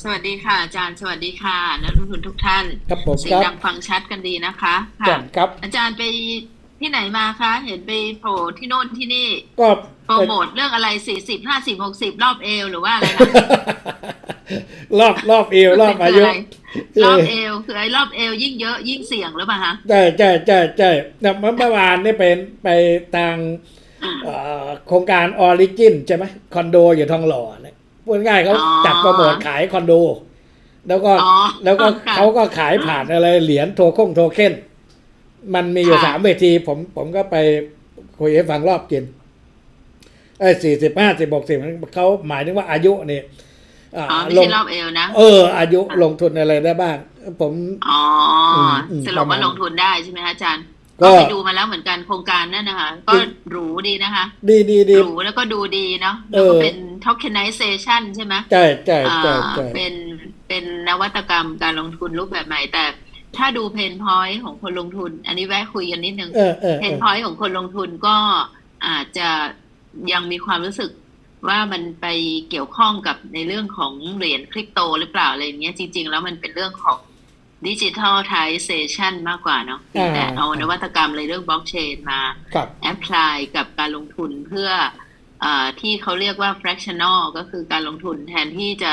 สวัสดีค่ะ อาจารย์สวัสดีค่ะนักลงทุนทุกท่านครับผมเสีคยงรับดังฟังชัดกันดีนะคะจัค่ะดครับ อาจารย์ไปที่ไหนมาคะ เห็นไปโผล่ที่โน่นที่นี่ก็โปรโมทเรื่องอะไรสี่สิบห้าสิบหกสิบรอบเอวหรือว่าอะไรนะรอบรอบเอวรอบอายุคืออะไรรอบเอวคือไอ้รอบเอวยิ่งเยอะยิ่งเสี่ยงหรือเปล่าคะใช่ใช่ใช่ใช่แต่เมื่อวานนี่เป็นไปทางอืมเอ่อโครงการออริจินใช่ไหมคอนโดอยู่ทองหล่อเนี่ย พูดง่ายเขาอ๋อจัดโปรโมทขายคอนโด แล้วก็อ๋อแล้วก็ค่ะเขาก็ขายผ่านอะไร เหรียญโทคงโทเค็นมันมีอยู่ค่ะสามเวที ผมผมก็ไปคุยให้ฟังรอบกินไอ้สี่สิบห้าสิบหกสิบเขาหมายถึงว่าอายุเนี่ยอ่าอ๋อไม่ลงใช่รอบเอวนะ เออ อายุลงทุนอะไรได้บ้าง ผม อ๋ออมอืมสรุปประมาว่าณลงทุนได้ใช่ไหมคะอาจารย์ ก็ก็ไปดูมาแล้วเหมือนกันโครงการนั่นนะคะ ก็หรูดีนะคะ ดีดีดีหรูแล้วก็ดูดีเนาะแล้วก็เออเป็น tokenization ใช่ไหมใช่ใช่ใช่อ่าใช่เป็นเป็นนวัตกรรมการลงทุนรูปแบบใหม่แต่ถ้าดูเพนพอยต์ของคนลงทุน อันนี้แวะคุยกันนิดนึงเออเออเพเอนอพอยต์ของคนลงทุนก็อาจจะยังมีความรู้สึกว่ามันไปเกี่ยวข้องกับในเรื่องของเหรียญคริปโตหรือเปล่าอะไรอย่างเงี้ยจริง ๆ แล้วมันเป็นเรื่องของ ดิจิทัลไทเซชันมากกว่าเนาะแต่เอานวัตกรรมในเรื่องบล็อกเชนมาครับแอพพลายกับการลงทุนเพื่อเออที่เขาเรียกว่า fractional ก็คือการลงทุนแทนที่จะ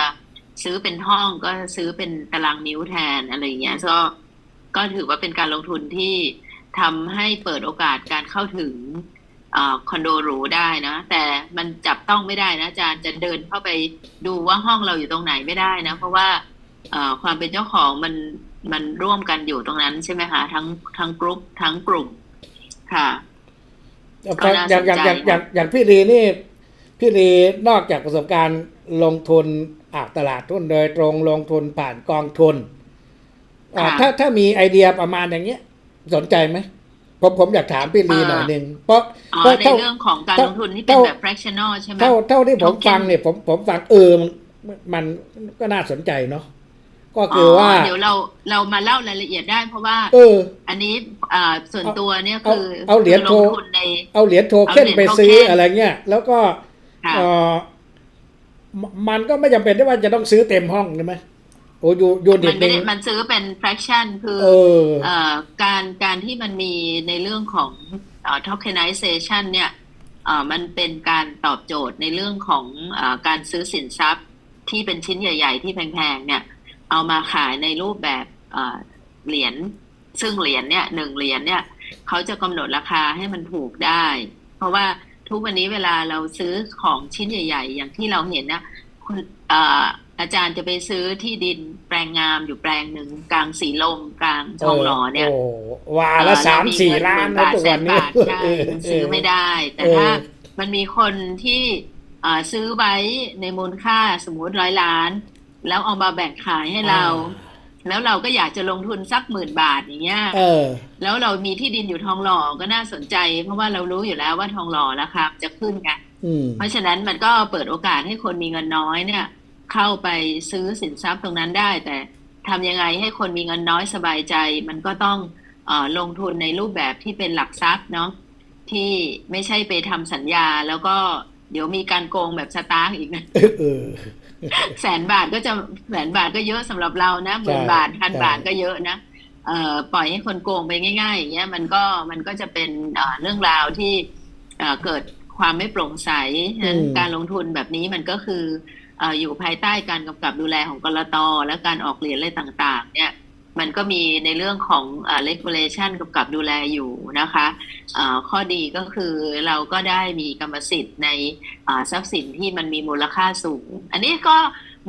ซื้อเป็นห้องก็ซื้อเป็นตารางนิ้วแทนอะไรอย่างเงี้ยก็ก็ถือว่าเป็นการลงทุนที่ทำให้เปิดโอกาสการเข้าถึงเออคอนโดหรูได้นะ แต่มันจับต้องไม่ได้นะอาจารย์จะเดินเข้าไปดูว่าห้องเราอยู่ตรงไหนไม่ได้นะ เพราะว่าเอ่อความเป็นเจ้าของมัน มันร่วมกันอยู่ตรงนั้นใช่ไหมคะทั้งทั้งกรุ๊ปทั้งกลุ่มค่ะก็น่าอย่างอย่างสนใจอย่างอย่างอย่างพี่ลีนี่ พี่ลีนอกจากประสบการณ์ลงทุนอาตลาดทุนโดยตรงลงทุนผ่านกองทุนอ่าค่ะถ้าถ้ามีไอเดียประมาณอย่างเงี้ย สนใจไหมผมผมอยากถามพี่ลีหน่อยหนึ่งเพราะอ๋อเพราะในเท่าเรื่องของการเท่าลงทุนที่เป็นเท่าแบบ fractional ใช่ไหมเท่าเท่าที่ผม Token ฟังเนี่ยผมผมฟังเออมันมันก็น่าสนใจเนาะ ก็คือว่าเดี๋ยวเราเรามาเล่ารายละเอียดได้เพราะว่าเออ อันนี้อ่าส่วนตัวเนี่ยเอาคือเอาเหรียญลโทงทุนในเอาเหรียญโทเค็นเอาเหรียญไปซื้อโทเค็นอะไรเงี้ยแล้วก็ค่ะเออมมันก็ไม่จำเป็นที่ว่าจะต้องซื้อเต็มห้องใช่ไหมโอ้ยูยูนิมัตนหไม่นึ่งได้มันซื้อเป็น fraction คือเออเอ่อการการที่มันมีในเรื่องของเอ่อ tokenization เนี่ยเอ่อมันเป็นการตอบโจทย์ในเรื่องของเอ่อการซื้อสินทรัพย์ที่เป็นชิ้นใหญ่ ๆ ที่แพงๆเนี่ย เอามาขายในรูปแบบเอ่อเหรียญซึ่งเหรียญเนี่ยหนึ่งเหรียญเนี่ยเขาจะกำหนดราคาให้มันถูกได้ เพราะว่าทุกวันนี้เวลาเราซื้อของชิ้นใหญ่ ๆ อย่างที่เราเห็นนะคุณเอ่ออาจารย์จะไปซื้อที่ดินแปลงงามอยู่แปลงหนึ่งกลางสีลมกลางทองหล่อเนี่ยโอ้วาละเอ่อสามเรสี่เงิล้านหนะบาททุกแสวันนนี้บาทใช่มันซื้อไม่ได้ แต่เออถ้ามันมีคนที่เอ่อซื้อไว้ในมูลค่าสมมุติร้อยล้าน แล้วเอามาแบ่งขายให้เรา แล้วเราก็อยากจะลงทุนสักหมื่นบาทอย่างเงี้ยเออ แล้วเรามีที่ดินอยู่ทองหล่อก็น่าสนใจ เพราะว่าเรารู้อยู่แล้วว่าทองหล่อราคาจะขึ้นไงอืมเพราะฉะนั้นมันก็เปิดโอกาสให้คนมีเงินน้อยเนี่ย เข้าไปซื้อสินทรัพย์ตรงนั้นได้ แต่ทำยังไงให้คนมีเงินน้อยสบายใจ มันก็ต้องเออลงทุนในรูปแบบที่เป็นหลักทรัพย์เนาะที่ไม่ใช่ไปทำสัญญาแล้วก็เดี๋ยวมีการโกงแบบสตาร์กอีกนะเออ แสนบาทก็จะแสนบาทก็เยอะสำหรับเรานะหมื่นใช่บาทพันใช่บาทก็เยอะนะเอ่อปล่อยให้คนโกงไปง่ายๆอย่างเงี้ยมันก็มันก็จะเป็นเอ่อเรื่องราวที่เอ่อเกิดความไม่โปร่งใสฉะนั้นการลงทุนแบบนี้มันก็คือเอ่ออยู่ภายใต้การกำกับดูแลของกรตและการออกเหรียญอะไรต่าง ๆ เนี่ย มันก็มีในเรื่องของเอ่อ regulation กำกับดูแลอยู่นะคะเอ่อข้อดีก็คือเราก็ได้มีกรรมสิทธิ์ในอ่าทรัพย์สินที่มันมีมูลค่าสูง อันนี้ก็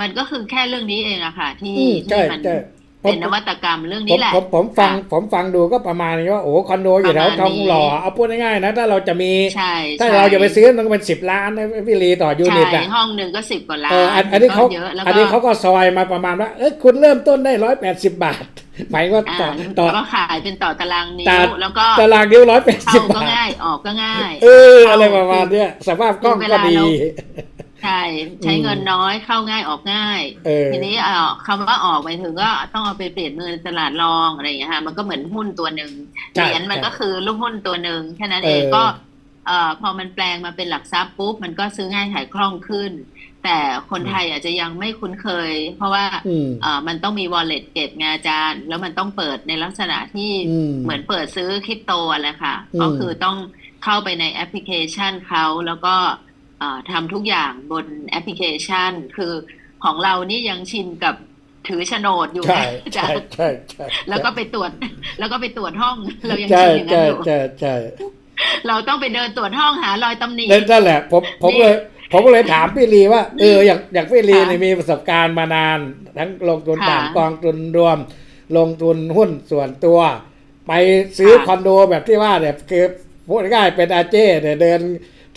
มันก็คือแค่เรื่องนี้เองอะค่ะที่อืมใช่ที่มันใช่ผม เป็นนวัตกรรมเรื่องผมนี้แหละผมผมฟังค่ะผมฟังดูก็ประมาณนี้ว่าโอ้คอนโดอยู่แถวประมาณทองหล่อนี้เอาพูดง่ายๆนะ ถ้าเราจะมีใช่ถ้าใช่เราจะไปซื้อมันก็เป็นสิบล้านนะพี่ลีต่อยูนิตใช่อะห้องหนึ่งก็สิบกว่าล้าเออนอันอันนี้เขาก็เยอะแล้วอันก็นี้เขาก็ซอยมาประมาณว่าเอ้ยคุณเริ่มต้นได้ร้อยแปดสิบบาทหมายว่าอ่าต่อต่อแล้วก็ขายเป็นต่อตารางนิ้ตาวแล้วก็ตารางนิ้วร้อยแปดสิเข้าบก็บาทง่ายออกก็ง่าย เอออะไรประมาณเนี้ยสภาพกล้องก็ดี ใช่ใช้เงินน้อยเข้าง่ายออกง่าย เออ ทีนี้เอ่อคำว่าออกไปถึงก็ต้องเอาไปเปลี่ยนเงินตลาดรองอะไรอย่างเงี้ยค่ะมันก็เหมือนหุ้นตัวหนึ่งใช่เหรียญมันใช่ก็คือลูกหุ้นตัวหนึ่งแค่นั้นเออเองก็เอ่อพอมันแปลงมาเป็นหลักทรัพย์ปุ๊บมันก็ซื้อง่ายขายคล่องขึ้น แต่คนไทยอาจจะยังไม่คุ้นเคย เพราะว่าอืม เอ่อมันต้องมี wallet เก็บไงอาจารย์ แล้วมันต้องเปิดในลักษณะที่ อืม เหมือนเปิดซื้อคริปโตอะไรค่ะ อืมก็คือต้องเข้าไปในแอปพลิเคชันเขาแล้วก็เอ่อ ทำทุกอย่างบนแอปพลิเคชัน คือของเรานี่ยังชินกับถือโฉนดอยู่ใช่นะอาใช่จารย์ใช่ใช่แล้วก็ไปตรวจ แล้วก็ไปตรวจห้องเรายังใช่ชินอย่างนั้ใช่นอยู่ใช่ใช่เราต้องไปเดินตรวจห้องหารอยตำหนินั่นแหละผมผมเลยผมก็เลยถามพี่ลีว่าเอออย่างอย่างพี่ลีเนี่ยมีประสบการณ์มานาน ทั้งลงทุนค่ะผ่านกองทุนรวม ลงทุนหุ้นส่วนตัว ไปซื้อค่ะคอนโดแบบที่ว่าเนี่ยคือพูดง่ายๆเป็นอาเจ้เนี่ยเดิน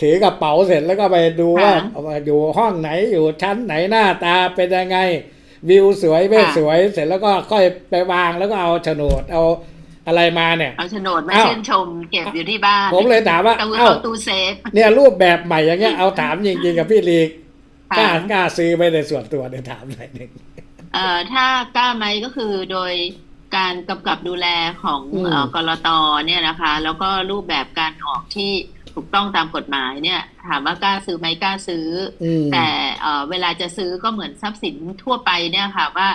ถือกระเป๋าเสร็จแล้วก็ไปดูว่าอยู่ห้องไหนอยู่ชั้นไหนหน้าตาเป็นยังไง วิวสวยไม่ค่ะสวยเสร็จแล้วก็ค่อยไปวางแล้วก็เอาโฉนดเอาอะไรมาเนี่ยเอาโฉนดมาอ้าวชื่นชมเก็บอยู่ที่บ้านผมเลยถามว่าตู้เอ้าเข้าตู้เซฟเนี่ยรูปแบบใหม่อย่างเงี้ยเอาถามจริงๆกับพี่ลีกล้าค่ะกล้าซื้อไปในส่วนตัวเนี่ยถามหน่อยหนึ่งเอ่อถ้ากล้าไหมก็คือโดยการกำกับดูแลของอืมเอ่อกรตเนี่ยนะคะ แล้วก็รูปแบบการออกที่ ถูกต้องตามกฎหมายเนี่ย ถามว่ากล้าซื้อไหมกล้าซื้ออืมแต่เอ่อเวลาจะซื้อก็เหมือนทรัพย์สินทั่วไปเนี่ยค่ะว่า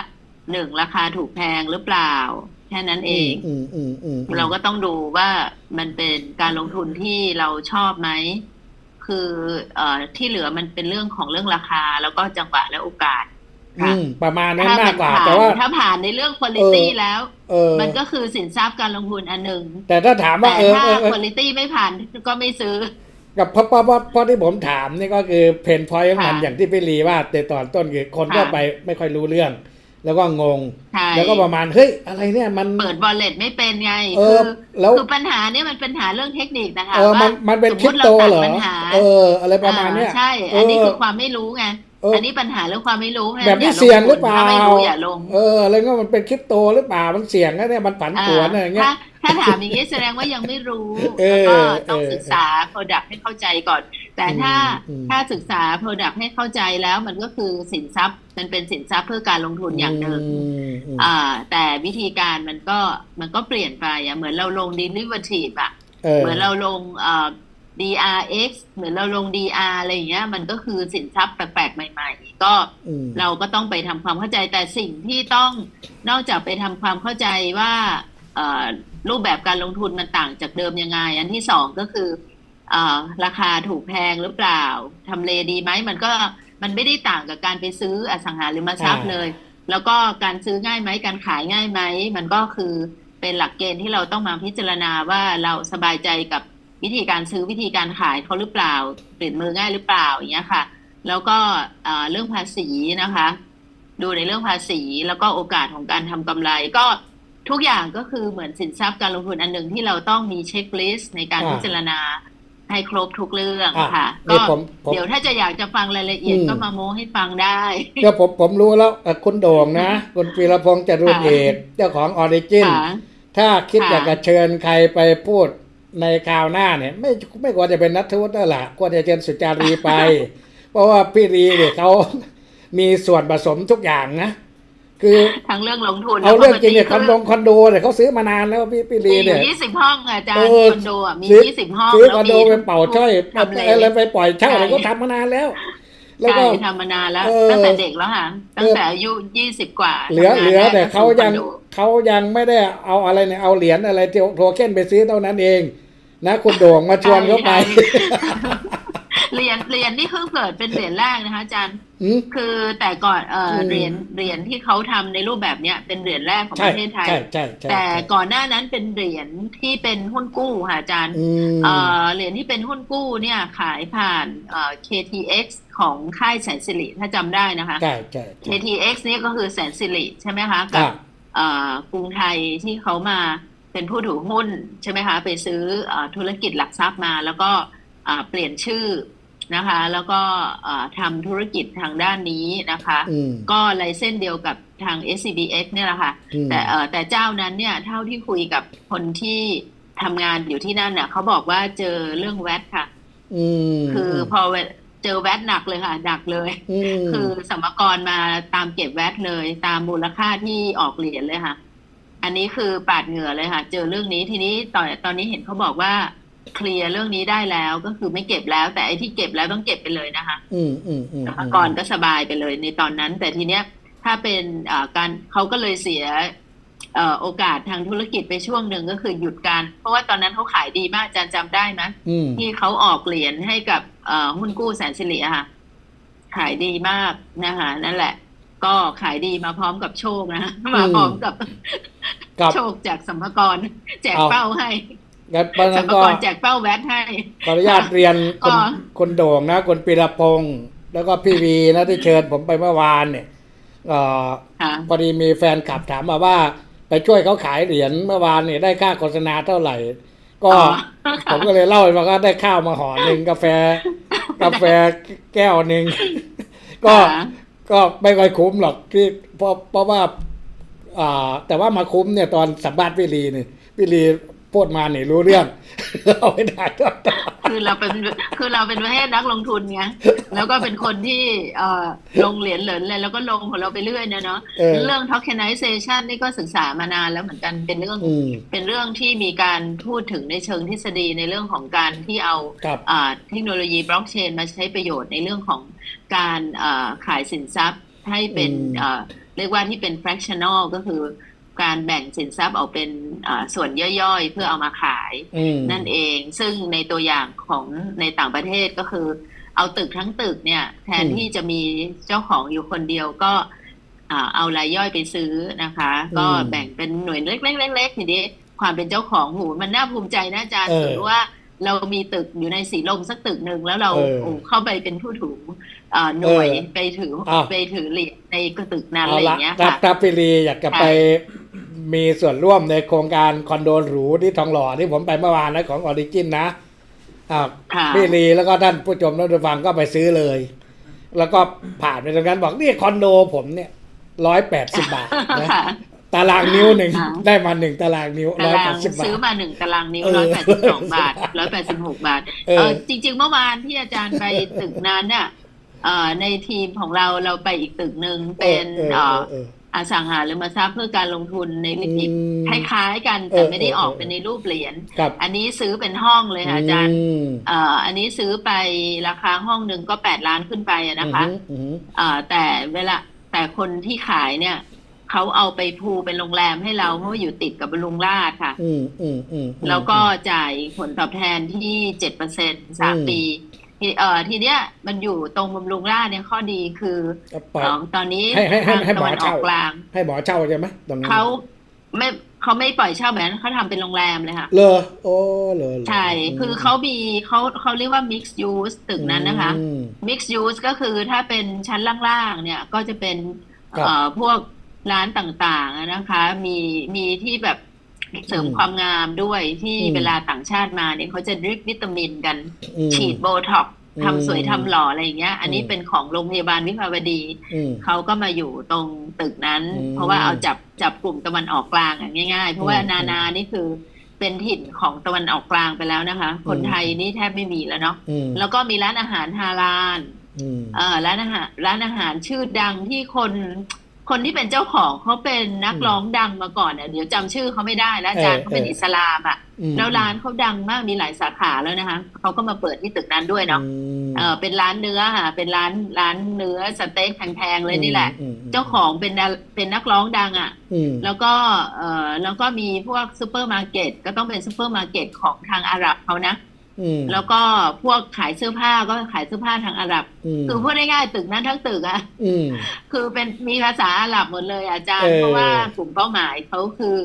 หนึ่งราคาถูกแพงหรือเปล่า แค่นั้นเองอืมอืมอืมอืมเราก็ต้องดูว่ามันเป็นการลงทุนที่เราชอบไหมคือเอ่อที่เหลือมันเป็นเรื่องของเรื่องราคาแล้วก็จังหวะและโอกาสอืค่ะมประมาณนั้นถ้ามากกว่าผ่านแต่ว่าถ้าผ่านในเรื่อง quality เออแล้ว เออ มันก็คือสินทรัพย์การลงทุนอันหนึ่งแต่ถ้าถามว่าแต่เออถ้าเออเออ quality ไม่ผ่านก็ไม่ซื้อ กับเพราะเพราะเพราะเพราะที่ผมถามนี่ก็คือเพนพอยต์ของมันค่ะอย่างที่พี่ลีว่าแต่ตอนต้นคือคนค่ะ ทั่วไปไม่ค่อยรู้เรื่อง แล้วก็งง ใช่แล้วก็ประมาณเฮ้ยอะไรเนี่ยมัน เปิด wallet ไม่เป็นไงเอคืออแล้ว คือปัญหาเนี่ยมันเป็นปัญหาเรื่องเทคนิคนะคะเออมันว่ามันเป็นสมคมุริปติโตเราตัดเหรอปัญหาเออ อะไรประมาณเนี้ยอ่ใช่ อันนี้เออคือความไม่รู้ไงเอออัอันนี้ปัญหาเรื่องความไม่รู้ไงแบบนี้อาลเสี่ยงหรือเปล่าถ้าไม่รู้อย่าลงเอออะไรก็มันเป็นคริปโตหรือเปล่ามันเสี่ยงนะเนี่ยมันผันผวนอะไรอย่างเงี้ยถ้าถ้าถามอย่างนี้แสดงว่ายังไม่รู้เออแล้วก็ต้องเออศึกษา Product ให้เข้าใจก่อน แต่ถ้าอืมถ้าศึกษา Product ให้เข้าใจแล้วมันก็คือสินทรัพย์มันเป็นสินทรัพย์เพื่อการลงทุนอย่างหนึ่งมอืมอ่า แต่วิธีการมันก็มันก็เปลี่ยนไปอะเหมือนเราลง derivative อะเออเหมือนเราลงเอ่อ DRX เหมือนเราลง DR อะไรอย่างเงี้ย มันก็คือสินทรัพย์แปลกๆใหม่ ๆ ก็อืมเราก็ต้องไปทำความเข้าใจแต่สิ่งที่ต้องนอกจากไปทำความเข้าใจว่าเอ่อรูปแบบการลงทุนมันต่างจากเดิมยังไง อันที่สองก็คือเอ่อราคาถูกแพงหรือเปล่าทำเลดีไหมมันก็มันไม่ได้ต่างกับการไปซื้ออสังหาริมทรัพย์อ่าเลย แล้วก็การซื้อง่ายไหมการขายง่ายไหมมันก็คือเป็นหลักเกณฑ์ที่เราต้องมาพิจารณาว่าเราสบายใจกับ วิธีการซื้อวิธีการขายเขาหรือเปล่าเปลี่ยนมือง่ายหรือเปล่าอย่างเงี้ยค่ะ แล้วก็เอ่อเรื่องภาษีนะคะ ดูในเรื่องภาษีแล้วก็โอกาสของการทำกำไร ก็ทุกอย่างก็คือเหมือนสินทรัพย์การลงทุนอันหนึ่งที่เราต้องมีเช็คลิสต์ในการอ่าพิจารณาให้ครบทุกเรื่องอะค่ะนี่ก็ผมผมเดี๋ยวถ้าจะอยากจะฟังรายละเอียดอืมก็มาโม้ให้ฟังได้ก็ผมผมรู้แล้วเอ่อคุณโด่งนะ คุณปีรพงษ์จรุนค่ะเอกเจ้าของออริจินค่ะถ้าคิดค่ะอยากจะเชิญใครไปพูด ในคราวหน้าเนี่ย ไม่ไม่ควรจะเป็นนัทวุฒิแล้วล่ะควรจะเชิญสุจารีไป เพราะว่าพี่รีเนี่ยเขามีส่วนผสมทุกอย่างนะคือทั้งเรื่องลงทุนเอาเรื่องจริงเนี่ยแล้วคก็อนโดคอนโดเนี่ยเขาซื้อมานานแล้วพี่พี่มีรีอเนี่ยยู่ยี่สิบห้องอะอาจารเอย์อคอนโดอะมีซื้อยี่สิบห้องซื้อแล้วคอนโดมีไปเป่าช่อยทำเลอะไรไปปล่อยเช่าอะไรใช่ก็ทำมานานแล้วแล้วใช่ก็ทำมานานแล้วเออตั้งแต่เด็กแล้วค่ะตั้งแต่อายุยี่สิบกว่า เหลือทำงานเหลือได้แต่เขาก็คือยังคอนโดเขายังไม่ได้เอาอะไรเนี่ยเอาเหรียญอะไรโทเค็นไปซื้อเท่านั้นเอง นะคุณโด่งมาชวนเขาไป เหรียญเหรียญนี่เพิ่งเกิดเป็นเหรียญแรกนะคะอาจารย์หืมคือแต่ก่อนเอออืมเหรียญเหรียญที่เขาทำในรูปแบบเนี้ยเป็นเหรียญแรกของใช่ประเทศไทยใช่ใช่ใช่แต่ใช่ก่อนหน้านั้นเป็นเหรียญที่เป็นหุ้นกู้ค่ะอาจารย์อืมเอ่อเหรียญที่เป็นหุ้นกู้เนี่ยขายผ่านเอ่อ KTX ของค่ายแสนสิริถ้าจำได้นะคะใช่ใช่ใช่ KTX นี่ก็คือแสนสิริใช่ไหมคะกัอ่าบเอ่อกรุงไทยที่เขามา เป็นผู้ถือหุ้นใช่ไหมคะไปซื้อเอ่อธุรกิจหลักทรัพย์มา แล้วก็เอ่อเปลี่ยนชื่อนะคะ แล้วก็เอ่อทำธุรกิจทางด้านนี้นะคะอืมก็ไลเส้นเดียวกับทาง SCBX เนี่ยแหละค่ะอืมแต่เอ่อแต่เจ้านั้นเนี่ยเท่าที่คุยกับคนที่ทำงานอยู่ที่นั่นเนี่ยเขาบอกว่าเจอเรื่องแวดค่ะอืมคือพอเจอแวดหนักเลยค่ะ หนักเลยอืมคือสมกรมาตามเก็บแวดเลย ตามมูลค่าที่ออกเหรียญเลยค่ะ อันนี้คือปาดเหงื่อเลยค่ะ เจอเรื่องนี้ทีนี้ตอนตอนนี้เห็นเขาบอกว่าเคลียร์เรื่องนี้ได้แล้วก็คือไม่เก็บแล้ว แต่ไอ้ที่เก็บแล้วต้องเก็บไปเลยนะคะอืมอืมอืมสรรพากรก็สบายไปเลยในตอนนั้น แต่ทีเนี้ยถ้าเป็นอ่าการเขาก็เลยเสียเอ่อโอกาสทางธุรกิจไปช่วงหนึ่งก็คือหยุดการ เพราะว่าตอนนั้นเขาขายดีมากอาจารย์จำได้ไหมอืมที่เขาออกเหรียญให้กับเอ่อหุ้นกู้แสนสิริอะค่ะ ขายดีมากนะคะนั่นแหละ ก็ขายดีมาพร้อมกับโชคนะมาพร้อมกับกับโชคจากสัมภากรแจกเอาเป้าให้งั้นเพราะฉะสันั้มนภาก็กรแจกเป้าแวดให้ขออนุญาตเรียนคนอ๋อคนโด่งนะคนปีรพงศ์แล้วก็พี่วีนะที่เชิญผมไปเมื่อวานเนี่ยเอ่อค่ะพอดีมีแฟนคลับถามมาว่า ไปช่วยเขาขายเหรียญเมื่อวานเนี่ยได้ค่าโฆษณาเท่าไหร่ ก็อ๋อผมก็เลยเล่าให้ฟังว่าได้ข้าวมาห่อหนึ่งกาแฟ กาแฟแก้วหนึ่งก็ค่ะ ก็ไม่ค่อยคุ้มหรอกที่เพราะเพราะว่า อ่า แต่ว่ามาคุ้มเนี่ยตอนสัมภาษณ์พี่ลีนี่พี่ ลีพูดมาเนี่ยรู้เรื่อง เอาไม่ได้ก็คือเราเป็นคือเราเป็นประเภทนักลงทุนไงแล้วก็เป็นคนที่เอ่อลงเหรียญเหรินเลยแล้วก็ลงของเราไปเรื่อยนะเนาะเออเรื่อง tokenization นี่ก็ศึกษามานานแล้วเหมือนกันเป็นเรื่องอืมเป็นเรื่องที่มีการพูดถึงในเชิงทฤษฎีในเรื่องของการที่เอาครับอ่าเทคโนโลยีบล็อกเชนมาใช้ประโยชน์ในเรื่องของการอ่าขายสินทรัพย์ให้เป็นอืมอ่าเรียกว่าที่เป็น fractional ก็คือ การแบ่งสินทรัพย์ออกเป็นอ่าส่วนย่อยๆ เพื่อเอามาขายอืมนั่นเอง ซึ่งในตัวอย่างของในต่างประเทศก็คือ เอาตึกทั้งตึกเนี่ย แทนอืมที่จะมีเจ้าของอยู่คนเดียวก็อ่าเอารายย่อยไปซื้อนะคะ ก็อืมแบ่งเป็นหน่วยเล็กๆๆๆทีนี้ความเป็นเจ้าของหูมันน่าภูมิใจนะอาจารย์เออสมมติว่าเรามีตึกอยู่ในสีลมสักตึกหนึ่งแล้วเราเออโอ้เข้าไปเป็นผู้ถืออ่าหน่วยเออไปถืออ้าวไปถือเหรียญในตึกนั้นเอาอะไรอละย่างเงี้ยถ้าค่ะถ้าพี่ลีอยากจะค่ะไป มีส่วนร่วมในโครงการคอนโดหรูที่ทองหล่อที่ผมไปเมื่อวานนะของออริจินนะอ่าค่ะพี่ลีแล้วก็ท่านผู้ชมท่านผู้ฟังก็ไปซื้อเลย แล้วก็ผ่านไปตรงนั้นบอกนี่คอนโดผมเนี่ยร้อยแปดสิบบาทนะค่ะตารางนิ้วหนึ่งค่ะได้มาหนึ่งตารางนิ้วตาร้อยราแปงดสิบบาซื้อทมาหนึ่งตารางนิ้วเออร้อยแปดสิบสองบาทร้อยแปดสิบหกบาทเออเออจริง ๆ เมื่อวานที่อาจารย์ไปตึกนั้นน่ะเอ่อในทีมของเราเราไปอีกตึกหนึ่งเป็นเออเอ่อเอออสังหาริมทรัพย์เพื่อการลงทุนในเอออีกอืมคล้ายๆกันเอแต่อไม่ได้เออออกเออเป็นในรูปเหรียญครับอันนี้ซื้อเป็นห้องเลยค่ะอาจารย์มเอ่ออันนี้ซื้อไปราคาห้องหนึ่งก็แปดล้านขึ้นไปอะนะคะอืมอืมเอ่อแต่เวลาแต่คนที่ขายเนี่ยเขาเอาไปพูเป็นโรงแรมให้เราเพราะว่าอยู่ติดกับบำรุงราษฎร์ค่ะอืมอืมอืมอืมแล้วก็จ่ายผลตอบแทนที่เจ็ดเปอร์เซ็นสามอืมปี ทีเอ่อทีเนี้ยมันอยู่ตรงบำรุงราษฎร์เนี่ยข้อดีคือก็ปล่อยเอ่อตอนนี้ให้ให้ให้ทางให้หมตะอวันออเช่ากกลางให้หมอเช่าใช่ไหมตรงนั้นเขาไม่เขาไม่ปล่อยเช่าแบบนั้นเขาทำเป็นโรงแรมเลยค่ะเลอโอ้เลอเลอใช่ คือเขามีเขาเขาเรียกว่า mixed use ตึกนั้นนะคะอืม mixed use ก็คือถ้าเป็นชั้นล่างๆ เนี่ยก็จะเป็นครับเอ่อพวกร้านต่างๆอะนะคะ มีมีที่แบบ เสริมอืมความงามด้วยที่อืมเวลาต่างชาติมาเนี่ยเขาจะดริปวิตามินกันอืมฉีดโบท็อกซ์อืมทำสวยทำหล่ออะไรอย่างเงี้ย อันนี้อืมเป็นของโรงพยาบาลวิภาวดีอืมเขาก็มาอยู่ตรงตึกนั้นอืมเพราะว่าเอาจับจับกลุ่มตะวันออกกลางอะง่ายๆ เพราะว่าอืมนานานี่คือเป็นถิ่นของตะวันออกกลางไปแล้วนะคะ คนอืมไทยนี่แทบไม่มีแล้วเนาะอืมแล้วก็มีร้านอาหารฮาลาลอืมเอ่อร้านอาหารร้านอาหารชื่อดังที่คน คนที่เป็นเจ้าของเขาเป็นนักร้องดังมาก่อนเนี่ยเดี๋ยวจำชื่อเขาไม่ได้แล้วอาจารย์เออเขาเป็นเอออิอิสลามอะอืมแล้วร้านเขาดังมากมีหลายสาขาแล้วนะคะเขาก็มาเปิดที่ตึกนั้นด้วยเนาะอืมเออเป็นร้านเนื้อค่ะ เป็นร้านร้านเนื้อสเต็กแพงๆเลยนี่แหละอืมเจ้าของเป็นดาเป็นนักร้องดังอะอืมแล้วก็เออแล้วก็มีพวกซูเปอร์มาร์เก็ตก็ต้องเป็นซูเปอร์มาร์เก็ตของทางอาหรับเขานะอืม แล้วก็พวกขายเสื้อผ้าก็ขายเสื้อผ้าทางอาหรับมคือพูดง่ายๆตึกนั้นทั้งตึกอะอืมคือเป็นมีภาษาอาหรับหมดเลยอาจารย์เออเพราะว่ากลุ่มเป้าหมายเขาคือ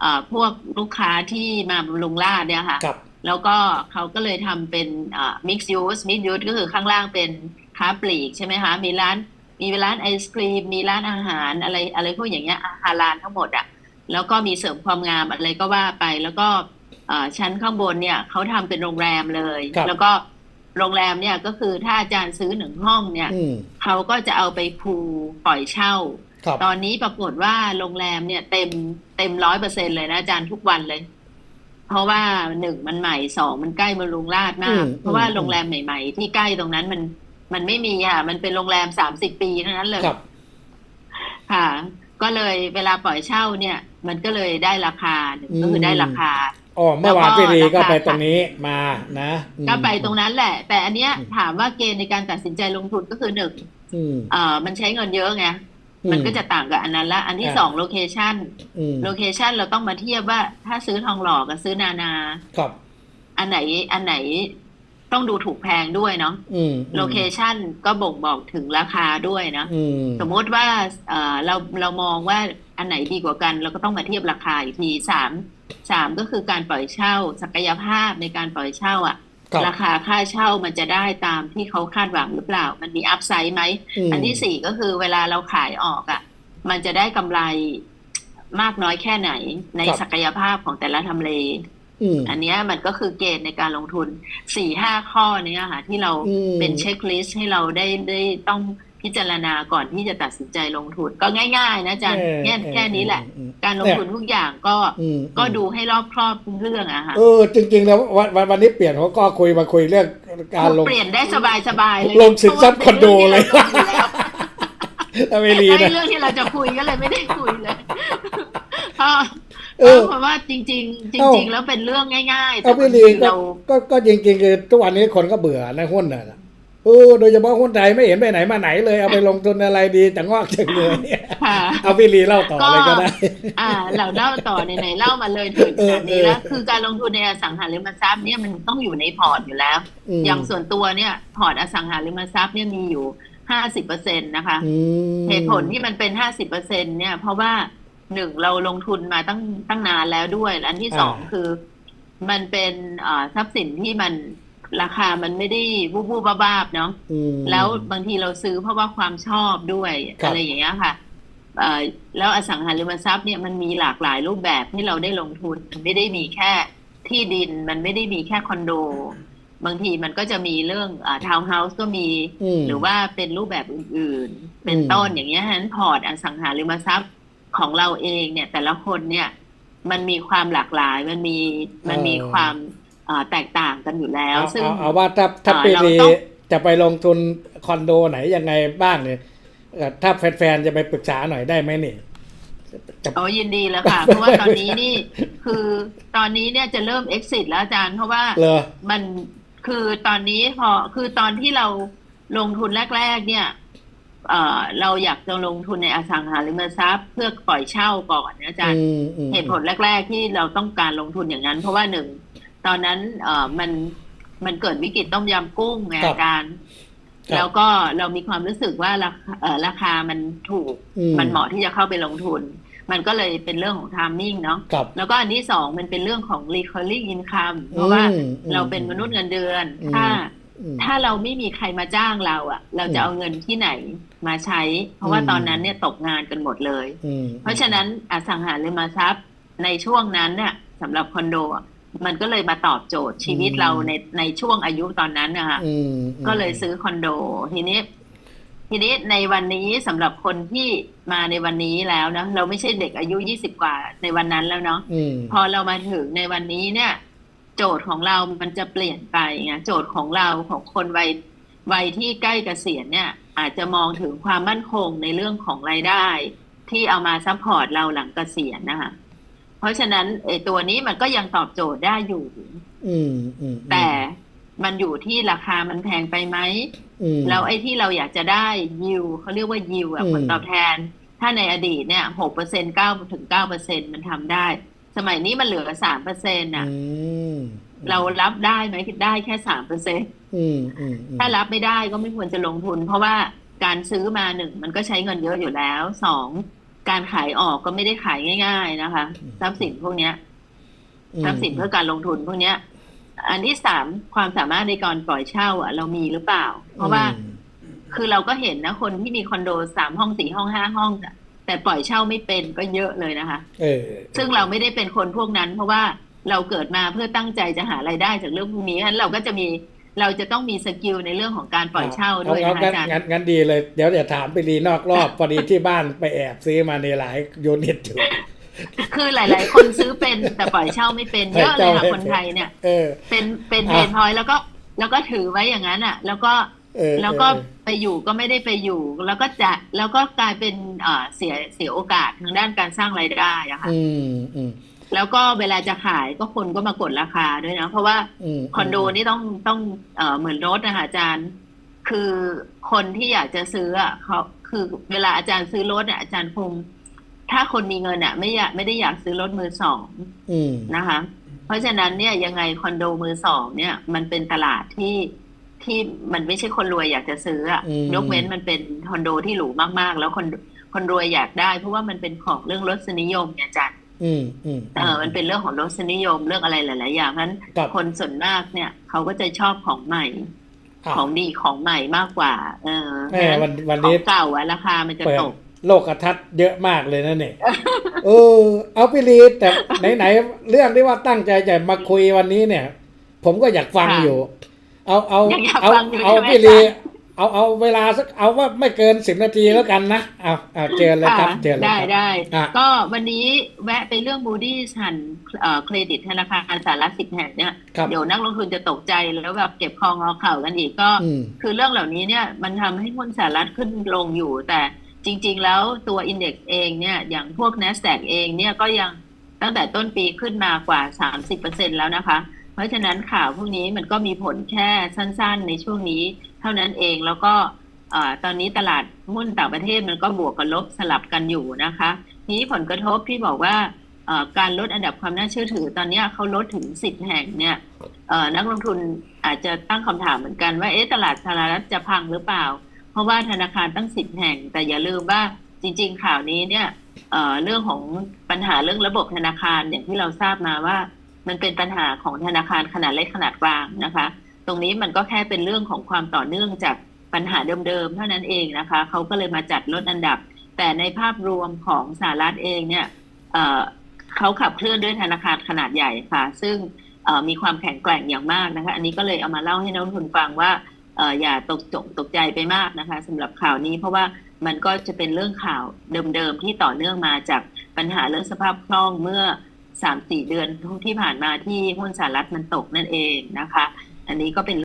เอ่อพวกลูกค้าที่มาบำรุงราษฎร์เนี่ยค่ะครับแล้วก็เขาก็เลยทำเป็นเอ่อ mix use mix use ก็คือข้างล่างเป็นค้าปลีกใช่ไหมคะมีร้านมีร้านไอศครีม มีร้านอาหารอะไรอะไรพวกอย่างเงี้ยอาหารร้านทั้งหมดอะแล้วก็มีเสริมความงามอะไรก็ว่าไปแล้วก็เอ่อ ชั้นข้างบนเนี่ยเขาทำเป็นโรงแรมเลยครับแล้วก็โรงแรมเนี่ยก็คือถ้าอาจารย์ซื้อหนึ่งห้องเนี่ยอืมเขาก็จะเอาไปพูปล่อยเช่าครับตอนนี้ปรากฏว่าโรงแรมเนี่ยเต็มเต็มร้อยเปอร์เซ็นเลยนะอาจารย์ทุกวันเลย เพราะว่าหนึ่งมันใหม่สองมันใกล้มารุงราชมากอืมเพราะว่าอืมโรงแรมใหม่ ๆ ที่ใกล้ตรงนั้นมันมันไม่มีอะ มันเป็นโรงแรมสามสิบปีเท่านั้นเลยครับค่ะ ก็เลยเวลาปล่อยเช่าเนี่ย มันก็เลยได้ราคาหนึ่งอืมก็คือได้ราคา อ๋อเมื่อวานแล้วก็พี่รีก็ไปราคาตรงนี้มานะอืมก็ไปตรงนั้นแหละ แต่อันเนี้ยถามว่าเกณฑ์ในการตัดสินใจลงทุนก็คือหนึ่งอืมเอ่อมันใช้เงินเยอะไงมันก็จะต่างกับอันนั้นละ อันที่อ่าสองโลเคชันอืมโลเคชันเราต้องมาเทียบว่าถ้าซื้อทองหล่อกับซื้อนานา ครับ อันไหนอันไหน ต้องดูถูกแพงด้วยเนาะอืมโลเคชันก็บ่งบอกถึงราคาด้วยนะอืมสมมติว่าเอ่อเราเรามองว่าอันไหนดีกว่ากัน เราก็ต้องมาเทียบราคาอีกทีสามสามก็คือการปล่อยเช่า ศักยภาพในการปล่อยเช่าอะครับราคาค่าเช่ามันจะได้ตามที่เขาคาดหวังหรือเปล่า มันมีอัพไซด์ไหมมอันที่สี่ก็คือเวลาเราขายออกอะ มันจะได้กำไรมากน้อยแค่ไหนในครับศักยภาพของแต่ละทำเล อืมอันเนี้ยมันก็คือเกณฑ์ในการลงทุนสี่ห้าข้อเนี้ยค่ะ ที่เราอืมเป็นเช็คลิสต์ให้เราได้ได้ต้องพิจารณาก่อนที่จะตัดสินใจลงทุน ก็ง่าย ๆ นะอาจารย์เออแค่เออแค่นี้แหละอืมการลงทุนทุกอย่างก็อืมก็ดูให้รอบครอบทุกเรื่องอะค่ะเออจริง ๆ แล้ววันวันวันนี้เปลี่ยนหัวก็คุยมาคุยเรื่องการลงเปลี่ยนได้สบายสบายๆเลยลงสินทรัพย์คอนโดเลยพราะว่าเป็นเรื่องที่เราทำอยู่แล้วอเมรีใช่นะเรื่องที่เราจะคุยก็เลยไม่ได้คุยเลย เพราะเออเพราะว่าจริงๆจเอ้าริง ๆ แล้วเป็นเรื่องง่ายๆแต่เอาบาพี่งลีทีก็เราก็ก็จริงๆคือทุกวันนี้คนก็เบื่อนะหุ้นน่ะเออโดยเฉพาะหุ้นไทยไม่เห็นไปไหนมาไหนเลยเอาไปลงทุนอะไรดีแต่งอกจังเลยค่ะเอาพี่ลีเล่าต่อเลยก็ได้ อ่าเราเล่าต่อไหนๆเล่ามาเลยถึงขนาดนี้แล้วเออเออคือการลงทุนในอสังหาริมทรัพย์เนี่ยมันต้องอยู่ในพอร์ตอยู่แล้วมอย่างส่วนตัวเนี่ยพอร์ตอสังหาริมทรัพย์เนี่ยมีอยู่ห้าสิบเปอร์เซ็นตนะคะอืมเหตุผลที่มันเป็นห้าสิบเปอร์เซ็นเนี่ยเพราะว่า หนึ่งเราลงทุนมาตั้งตั้งนานแล้วด้วยและอันที่สองคือ มันเป็นเอ่อทรัพย์สินที่มันราคามันไม่ได้วูบวูบบ้าบๆเนาะอืมแล้วบางทีเราซื้อเพราะว่าความชอบด้วยครับอะไรอย่างเงี้ยค่ะเอ่อแล้วอสังหาริมทรัพย์เนี่ยมันมีหลากหลายรูปแบบที่เราได้ลงทุนมันไม่ได้มีแค่ที่ดินมันไม่ได้มีแค่คอนโด บางทีมันก็จะมีเรื่องทาวน์เฮาส์ก็มีมหรือว่าเป็นรูปแบบอื่น ๆ เป็นอืมต้นอย่างเงี้ยฉะนั้นพอร์ตอสังหาริมทรัพย์ ของเราเองเนี่ย แต่ละคนเนี่ยมันมีความหลากหลายมันมีมันมีความเอ่อแตกต่างกันอยู่แล้วเอาซึ่งเอาเอาว่าถ้าถ้าเอ่อพี่เราลีต้องจะไปลงทุนคอนโดไหนยังไงบ้างเนี่ยเอ่อถ้าแฟนๆจะไปปรึกษาหน่อยได้ไหมนี่จะโอ้ยินดีแล้วค่ะ เพราะว่าตอนนี้นี่คือตอนนี้เนี่ยจะเริ่ม exit แล้วอาจารย์ เพราะว่าเลอมันคือตอนนี้พอคือตอนที่เราลงทุนแรก ๆ เนี่ย เอ่อเราอยากจะลงทุนในอสังหาริมทรัพย์ เพื่อปล่อยเช่าก่อนนะอาจารย์อืมอืมเหตุผลแรก ๆ ที่เราต้องการลงทุนอย่างนั้น เพราะว่าหนึ่งตอนนั้นเอ่อมันมันเกิดวิกฤตต้มยำกุ้งไงครับอาการครับแล้วก็เรามีความรู้สึกว่าราคาเอ่อราคามันถูกอืมันเหมาะที่จะเข้าไปลงทุน มันก็เลยเป็นเรื่องของ timing เนาะครับแล้วก็อันที่สองมันเป็นเรื่องของ recurring income เพราะว่าอืมเราเป็นมนุษย์เงินเดือนอืมถ้าอืม ถ้าเราไม่มีใครมาจ้างเราอะเราจะอืมเอาเงินที่ไหนมาใช้ เพราะว่าอืมตอนนั้นเนี่ยตกงานกันหมดเลยอืมเพราะฉะนั้นอสังหาริมทรัพย์ในช่วงนั้นเนี่ยสำหรับคอนโดอะมันก็เลยมาตอบโจทย์ชีวิตเราในในช่วงอายุตอนนั้นนะคะอืมก็เลยซื้อคอนโด ทีนี้ ทีนี้ในวันนี้สำหรับคนที่มาในวันนี้แล้วนะเราไม่ใช่เด็กอายุยี่สิบกว่าในวันนั้นแล้วเนาะอืมพอเรามาถึงในวันนี้เนี่ย โจทย์ของเรามันจะเปลี่ยนไปไงโจทย์ของเราของคนวัยวัยที่ใกล้เกษียณเนี่ย อาจจะมองถึงความมั่นคงในเรื่องของรายได้ ที่เอามาซัพพอร์ตเราหลังเกษียณนะคะเพราะฉะนั้นไอ้ตัวนี้มันก็ยังตอบโจทย์ได้อยู่อืมอืมแต่มันอยู่ที่ราคามันแพงไปไหมอืมแล้วไอ้ที่เราอยากจะได้ยิวเขาเรียกว่ายิวอะอืมผลตอบแทน ถ้าในอดีตเนี่ยหกเปอร์เซ็นเก้าถึงเก้าเปอร์เซ็นมันทำได้ สมัยนี้มันเหลือสามเปอร์เซ็นต์อือะมเรารับได้ไหมได้แค่สามเปอร์เซ็นอืมอืมอืมถ้ารับไม่ได้ก็ไม่ควรจะลงทุน เพราะว่าการซื้อมาหนึ่งมันก็ใช้เงินเยอะอยู่แล้วสองการขายออกก็ไม่ได้ขายง่าย ๆ นะคะทรัพย์สินพวกเนี้ยทรัพย์สินเพื่อการลงทุนพวกเนี้ย อันที่สามความสามารถในการปล่อยเช่า อะ เรามีหรือเปล่า เพราะว่าอืมคือเราก็เห็นนะคนที่มีคอนโดสามห้องสี่ห้องห้าห้องอะ แต่ปล่อยเช่าไม่เป็นก็เยอะเลยนะคะเออซึ่งเราไม่ได้เป็นคนพวกนั้น เพราะว่าเราเกิดมาเพื่อตั้งใจจะหารายได้จากเรื่องพวกนี้ฉะนั้นเราก็จะมีเราจะต้องมีสกิลในเรื่องของการปล่อยเช่าด้วยเอานะเอาอาจารย์งั้นงั้นดีเลยเดี๋ยวจะถามไปรีนอกรอบพอดีที่บ้านไปแอบซื้อมาในหลายยูนิตอยู่คือหลาย ๆ คนซื้อเป็นแต่ปล่อยเช่าไม่เป็นเยอะเลยค่ะคนไทยเนี่ยเออเป็นเป็นอะเพนพอยแล้วก็แล้วก็ถือไว้อย่างนั้นอะ แล้วก็เออ แล้วก็เออไปอยู่ก็ไม่ได้ไปอยู่ แล้วก็จะแล้วก็กลายเป็นเอ่อเสียเสียโอกาสทางด้านการสร้างรายได้อะค่ะอืมอืมแล้วก็เวลาจะขายก็คนก็มากดราคาด้วยนะ เพราะว่าอืมคอนโดนี่ต้องต้องเอ่อเหมือนรถนะคะอาจารย์ คือคนที่อยากจะซื้ออะเขาคือเวลาอาจารย์ซื้อรถอะอาจารย์คงถ้าคนมีเงินอะ ไม่อยากไม่ได้อยากซื้อรถมือสองอืมนะคะ เพราะฉะนั้นเนี่ยยังไงคอนโดมือสองเนี่ย มันเป็นตลาดที่ ที่มันไม่ใช่คนรวยอยากจะซื้ออะอืม ยกเว้นมันเป็นคอนโดที่หรูมากๆ แล้วคนคนรวยอยากได้ เพราะว่ามันเป็นของเรื่องรสนิยมเนี่ยอาจารย์อืมอืมเออมันเป็นเรื่องของรสนิยมเรื่องอะไรหลาย ๆ อย่างนั้นครับคนส่วนมากเนี่ย เขาก็จะชอบของใหม่ อะของดีของใหม่มากกว่า เออแม่วันวันของนี้เก่าอะราคามันจะเปิดตก โลกทัศน์เยอะมากเลยนะเนี่ยเออ เอาพี่ลีแต่ไหนๆเรื่องที่ว่าตั้งใจจะมาคุยวันนี้เนี่ย ผมก็อยากฟังค่ะ อยู่ เอาเอายังอยากเอาฟังอยู่เอาใช่ไหมพี่ลีอาจารย์เอาเอาเวลาสักเอาว่าไม่เกินสิบนาทีแล้วกันนะเอาเอาเจอเลยครับค่ะเจอเลยได้ครับ ได้ อะ ก็วันนี้แวะไปเรื่องบูดี้หันเอ่อเครดิตธนาคารสารสิบแห่งเนี่ย ครับ เดี๋ยวนักลงทุนจะตกใจแล้วแบบเก็บคองเอาเข่ากันอีกก็ อืม คือเรื่องเหล่านี้เนี่ยมันทำให้หุ้นสหรัฐขึ้นลงอยู่ แต่จริง ๆ แล้วตัวอินเด็กซ์เองเนี่ยอย่างพวก NASDAQ เองเนี่ยก็ยังตั้งแต่ต้นปีขึ้นมากว่า 30%แล้วนะคะ เพราะฉะนั้นข่าวพวกนี้มันก็มีผลแค่สั้น ๆ ในช่วงนี้ เท่านั้นเองแล้วก็ตอนนี้ตลาดหุ้นต่างประเทศมันก็บวกกับลบสลับกันอยู่นะคะทีนี้ผลกระทบที่บอกว่าการลดอันดับความน่าเชื่อถือ ตอนนี้เขาลดถึง10แห่งเนี่ยนักลงทุนอาจจะตั้งคำถามเหมือนกันว่าเอ๊ะตลาดสหรัฐจะพังหรือเปล่า เพราะว่าธนาคารตั้ง10แห่ง แต่อย่าลืมว่าจริง ๆ ข่าวนี้เนี่ยเรื่องของปัญหาเรื่องระบบธนาคารอย่างที่เราทราบมาว่า มันเป็นปัญหาของธนาคารขนาดเล็กขนาดกลางนะคะ ตรงนี้มันก็แค่เป็นเรื่องของความต่อเนื่องจากปัญหาเดิมๆเท่านั้นเองนะคะเขาก็เลยมาจัดลดอันดับ แต่ในภาพรวมของสหรัฐเองเนี่ยเเขาขับเคลื่อนด้วยธนาคารขนาดใหญ่ค่ะ ซึ่งมีความแข็งแกร่งอย่างมากนะคะ อันนี้ก็เลยเอามาเล่าให้นักลงทุนฟังว่าออย่าตกจกตกใจไปมากนะคะสำหรับข่าวนี้เพราะว่ามันก็จะเป็นเรื่องข่าวเดิมๆที่ต่อเนื่องมาจากปัญหาเรื่องสภาพคล่องเมื่อ สามสี่เดือนที่ผ่านมาที่หุ้นสหรัฐมันตกนั่นเองนะคะ อันนี้ก็เป็น